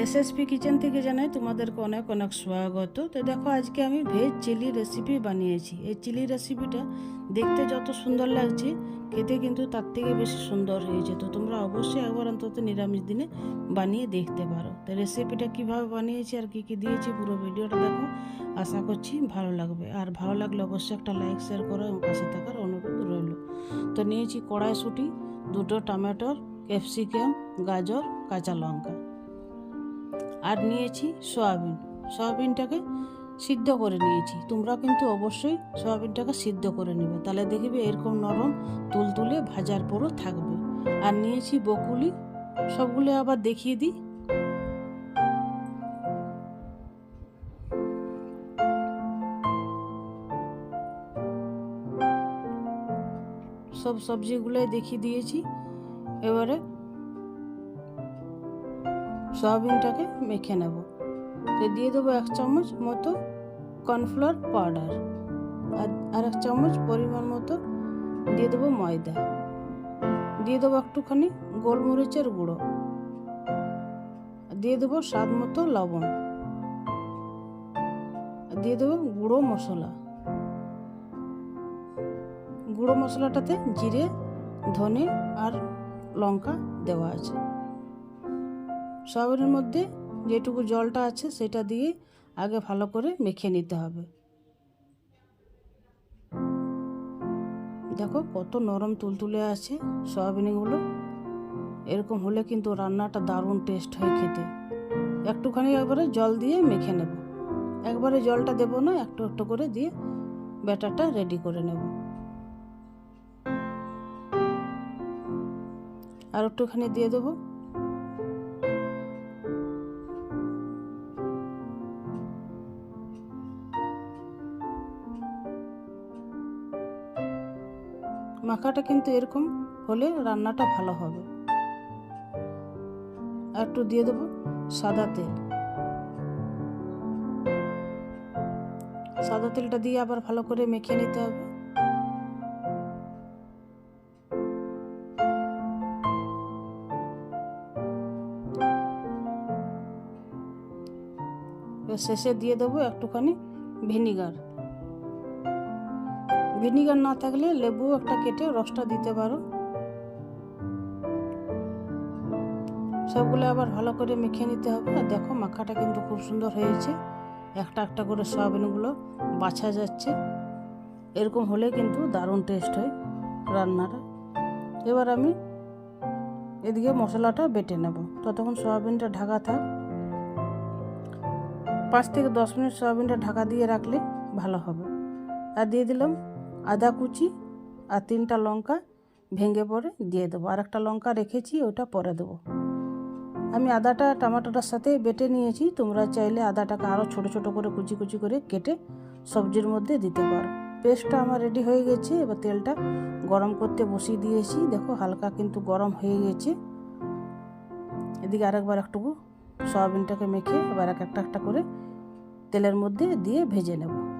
SSP kitchen থেকে জানাই তোমাদেরকে অনেক অনেক স্বাগত। তো দেখো, আজকে আমি ভেজ চিলি রেসিপি বানিয়েছি। এই চিলি রেসিপিটা দেখতে যত সুন্দর লাগছে, খেতে কিন্তু তার থেকে বেশি সুন্দর হয়েছে। তো তোমরা অবশ্যই একবার অন্তত নিরামিষ দিনে বানিয়ে দেখতে পারো। তো রেসিপিটা কীভাবে বানিয়েছি আর কি কি দিয়েছি পুরো ভিডিওটা দেখো। আশা করছি ভালো লাগবে। আর ভালো লাগলে অবশ্যই একটা লাইক শেয়ার করো এবং পাশে থাকার অনুরোধ রইল। তো নিয়েছি কড়াইশুঁটি, দুটো টমেটোর ক্যাপসিকাম গাজর, কাঁচা লঙ্কা। আর নিয়েছি সয়াবিন। সয়াবিনটাকে সিদ্ধ করে নিয়েছি। তোমরা কিন্তু অবশ্যই সয়াবিনটাকে সিদ্ধ করে নেবে। তাহলে দেখবে এরকম নরম তুলতুলে ভাজার পরও থাকবে। আর নিয়েছি বকুলি। সবগুলো আবার দেখিয়ে দিই। সব সবজিগুলোই দেখিয়ে দিয়েছি। এবারে সয়াবিনটাকে মেখে নেব। তো দিয়ে দেবো এক চামচ মতো কর্নফ্লাওয়ার পাউডার আর আর এক চামচ পরিমাণ মতো দিয়ে দেবো ময়দা। দিয়ে দেবো একটুখানি গোলমরিচের গুঁড়ো। দিয়ে দেবো স্বাদ মতো লবণ। দিয়ে দেবো গুঁড়ো মশলা। গুঁড়ো মশলাটাতে জিরে, ধনে আর লঙ্কা দেওয়া আছে। সয়াবিনের মধ্যে যেটুকু জলটা আছে সেটা দিয়ে আগে ভালো করে মেখে নিতে হবে। দেখো কত নরম তুলতুলে আছে সয়াবিনগুলো। এরকম হলে কিন্তু রান্নাটা দারুণ টেস্ট হয় খেতে। একটুখানি একবারে জল দিয়ে মেখে নেব। একবারে জলটা দেবো না, একটু একটু করে দিয়ে ব্যাটারটা রেডি করে নেব। আর একটুখানি দিয়ে দেবো। মাখাটা কিন্তু এরকম হলে রান্নাটা ভালো হবে। একটু দিয়ে দেবো সাদা তেল। সাদা তেলটা দিয়ে আবার ভালো করে মেখে নিতে হবে। শেষে দিয়ে দেবো একটুখানি ভিনিগার। ভিনিগার না থাকলে লেবু একটা কেটে রসটা দিতে পারো। সবগুলো আবার ভালো করে মেখে নিতে হবে। আর দেখো মাখাটা কিন্তু খুব সুন্দর হয়েছে। একটা একটা করে সয়াবিনগুলো বাছা যাচ্ছে। এরকম হলে কিন্তু দারুণ টেস্ট হয় রান্নাটা। এবার আমি এদিকে মশলাটা বেটে নেব। ততক্ষণ সয়াবিনটা ঢাকা থাক। পাঁচ থেকে দশ মিনিট সয়াবিনটা ঢাকা দিয়ে রাখলে ভালো হবে। আর দিয়ে দিলাম আদা কুচি আর তিনটা লঙ্কা ভেঙে পরে দিয়ে দেবো। আর একটা লঙ্কা রেখেছি, ওটা পরে দেবো। আমি আদাটা টমাটোটার সাথে বেটে নিয়েছি। তোমরা চাইলে আদাটাকে আরও ছোট ছোট করে কুচি কুচি করে কেটে সবজির মধ্যে দিতে পারো। পেস্টটা আমার রেডি হয়ে গেছে। এবার তেলটা গরম করতে বসিয়ে দিয়েছি। দেখো হালকা কিন্তু গরম হয়ে গেছে। এদিকে আরেকবার একটুকু সয়াবিনটাকে মেখে এবার এক একটা একটা করে তেলের মধ্যে দিয়ে ভেজে নেব।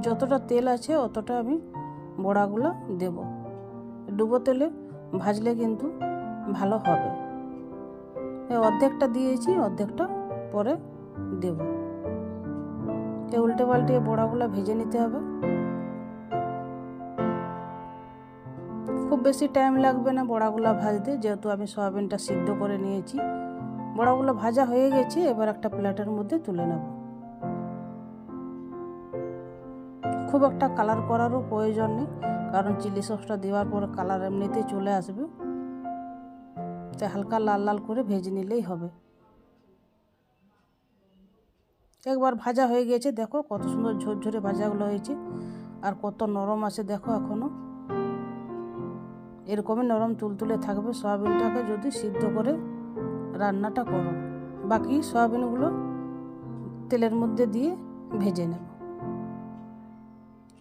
যতটা তেল আছে অতটা আমি বড়াগুলো দেব। ডুবো তেলে ভাজলে কিন্তু ভালো হবে। অর্ধেকটা দিয়েছি, অর্ধেকটা পরে দেব। উল্টে পাল্টে বড়াগুলো ভেজে নিতে হবে। খুব বেশি টাইম লাগবে না বড়াগুলো ভাজতে, যেহেতু আমি সয়াবিনটা সিদ্ধ করে নিয়েছি। বড়াগুলো ভাজা হয়ে গেছে, এবার একটা প্লেটের মধ্যে তুলে নেব। খুব একটা কালার করারও প্রয়োজন নেই, কারণ চিলি সসটা দেওয়ার পরে কালার এমনিতেই চলে আসবে। তাই হালকা লাল লাল করে ভেজে নিলেই হবে। একবার ভাজা হয়ে গেছে, দেখো কত সুন্দর ঝরঝরে ভাজাগুলো হয়েছে, আর কত নরম আছে দেখো এখনও এরকমই নরম তুলতুলে থাকবে সয়াবিনটাকে যদি সিদ্ধ করে রান্নাটা করো। বাকি সয়াবিনগুলো তেলের মধ্যে দিয়ে ভেজে নেব।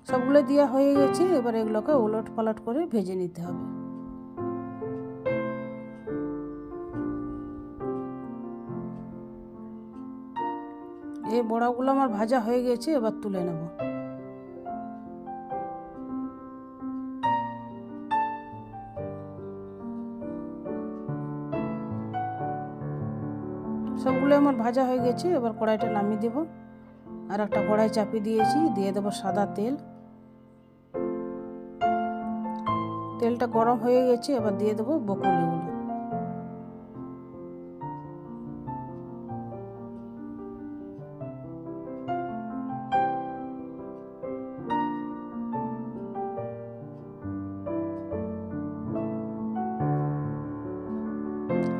সবগুলো দেওয়া হয়ে গেছে, এবার এগুলোকে ওলট পালট করে ভেজে নিতে হবে। এই বড়াগুলো আমার ভাজা হয়ে গেছে, এবার তুলে নেব। সবগুলো আমার ভাজা হয়ে গেছে, এবার কড়াইটা নামিয়ে দেব। আর একটা কড়াই চাপিয়ে দিয়েছি, দিয়ে দেবো সাদা তেল। তেলটা গরম হয়ে গেছে এবার দিয়ে দেবো বকুলিগুলো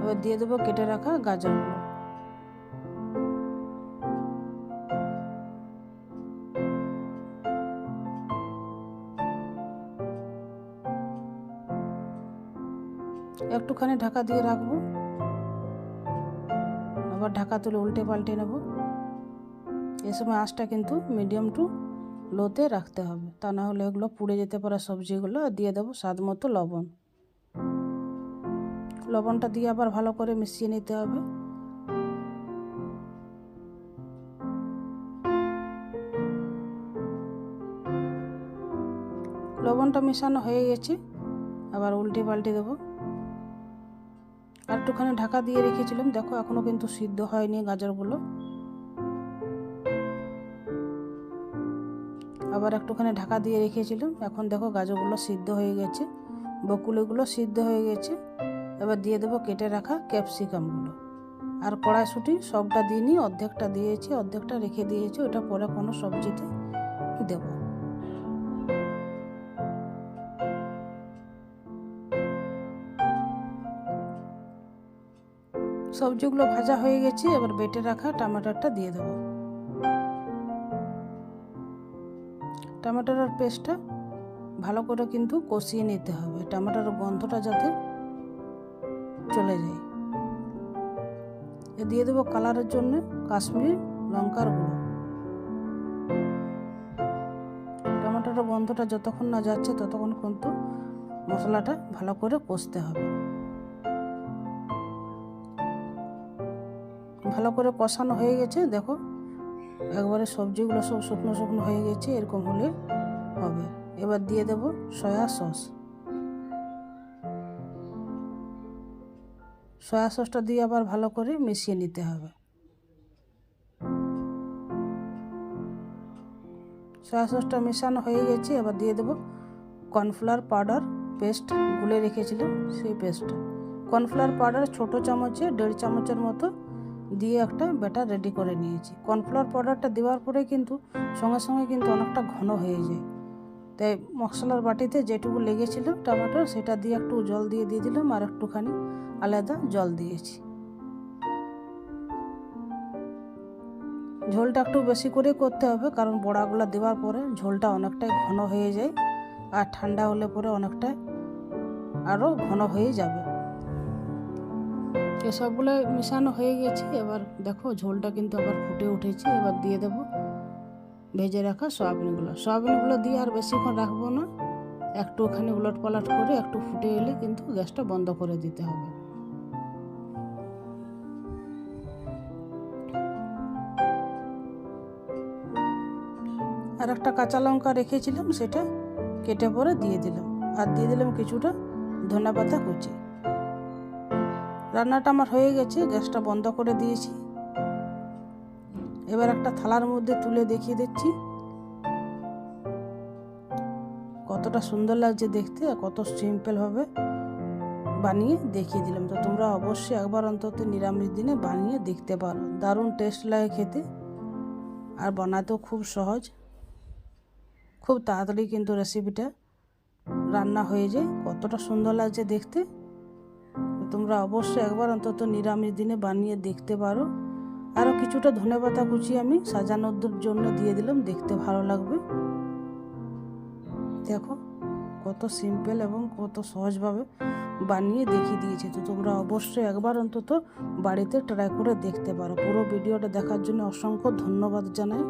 এবার দিয়ে দেবো কেটে রাখা গাজরগুলো। একটুখানি ঢাকা দিয়ে রাখব। আবার ঢাকা তুলে উল্টে পাল্টে নেব। এ সময় আঁচটা কিন্তু মিডিয়াম টু লোতে রাখতে হবে। তা না হলে এগুলো পুড়ে যেতে পারে সবজিগুলো। আর দিয়ে দেবো স্বাদ মতো লবণ। লবণটা দিয়ে আবার ভালো করে মিশিয়ে নিতে হবে। লবণটা মেশানো হয়ে গেছে। আবার উল্টে পাল্টে দেবো। আর একটুখানি ঢাকা দিয়ে রেখেছিলাম। দেখো এখনও কিন্তু সিদ্ধ হয়নি গাজরগুলো। আবার একটুখানি ঢাকা দিয়ে রেখেছিলাম। এখন দেখো, গাজরগুলো সিদ্ধ হয়ে গেছে। বকুলিগুলো সিদ্ধ হয়ে গেছে। এবার দিয়ে দেবো কেটে রাখা ক্যাপসিকামগুলো। আর কড়াইশুটি সবটা দিইনি, অর্ধেকটা দিয়েছি, অর্ধেকটা রেখে দিয়েছি। ওটা পরে কোনো সবজিতে দেবো। সবজিগুলো ভাজা হয়ে গেছে, এবার বেটে রাখা টমেটোটা দিয়ে দেবো। টমেটোর পেস্টটা ভালো করে কিন্তু কষিয়ে নিতে হবে, টমেটোর গন্ধটা যাতে চলে যায়। এ দিয়ে দেবো কালারের জন্য কাশ্মীরি লঙ্কার গুঁড়ো। টমেটোর গন্ধটা যতক্ষণ না যাচ্ছে, ততক্ষণ কিন্তু মশলাটা ভালো করে কষতে হবে। ভালো করে কষানো হয়ে গেছে, দেখো। একবারে সবজিগুলো সব শুকনো শুকনো হয়ে গেছে, এরকম হলে হবে। এবার দিয়ে দেব সয়া সস। সয়া সসটা দিয়ে আবার ভালো করে মিশিয়ে নিতে হবে। সয়া সসটা মেশানো হয়ে গেছে, এবার দিয়ে দেবো কর্নফ্লাওয়ার পাউডার পেস্ট, গুলে রেখেছিলাম সেই পেস্টটা। কর্নফ্লাওয়ার পাউডার ছোটো চামচে, দেড় চামচের মতো দিয়ে একটা ব্যাটার রেডি করে নিয়েছি। কর্নফ্লাওয়ার পাউডারটা দেওয়ার পরে কিন্তু সঙ্গে সঙ্গে কিন্তু অনেকটা ঘন হয়ে যায়। তাই মশলার বাটিতে যেটুকু লেগেছিল টমেটো, সেটা দিয়ে একটু জল দিয়ে দিয়ে দিলাম আর একটুখানি আলাদা জল দিয়েছি। ঝোলটা একটু বেশি করে করতে হবে, কারণ বড়াগুলো দেওয়ার পরে ঝোলটা অনেকটাই ঘন হয়ে যায় আর ঠান্ডা হলে পরে অনেকটাই আরও ঘন হয়ে যাবে। এসবগুলো মিশানো হয়ে গেছে। এবার দেখো ঝোলটা কিন্তু আবার ফুটে উঠেছে। এবার দিয়ে দেবো ভেজে রাখা সয়াবিনগুলো। সয়াবিনগুলো দিয়ে আর বেশিক্ষণ রাখব না। একটুখানি উলট পালট করে একটু ফুটে এলে কিন্তু গ্যাসটা বন্ধ করে দিতে হবে। আর একটা কাঁচা লঙ্কা রেখেছিলাম, সেটা কেটে পরে দিয়ে দিলাম। আর দিয়ে দিলাম কিছুটা ধনে পাতা কুচি। রান্নাটা আমার হয়ে গেছে, গ্যাসটা বন্ধ করে দিয়েছি। এবার একটা থালার মধ্যে তুলে দেখিয়ে দিচ্ছি। কতটা সুন্দর লাগছে দেখতে আর কত সিম্পলভাবে বানিয়ে দেখিয়ে দিলাম। তো তোমরা অবশ্যই একবার অন্তত নিরামিষ দিনে বানিয়ে দেখতে পারো। দারুণ টেস্ট লাগে খেতে আর বানাতেও খুব সহজ। খুব তাড়াতাড়ি কিন্তু রেসিপিটা রান্না হয়ে যায়। কতটা সুন্দর লাগছে দেখতে। তোমরা অবশ্যই একবার অন্তত নিরামিষ দিনে বানিয়ে দেখতে পারো। আরও কিছুটা ধনে পাতা কুচি আমি সাজানোর জন্য দিয়ে দিলাম, দেখতে ভালো লাগবে। দেখো, কত সিম্পল এবং কত সহজভাবে বানিয়ে দেখিয়ে দিয়েছে। তো তোমরা অবশ্যই একবার অন্তত বাড়িতে ট্রাই করে দেখতে পারো। পুরো ভিডিওটা দেখার জন্য অসংখ্য ধন্যবাদ জানাই।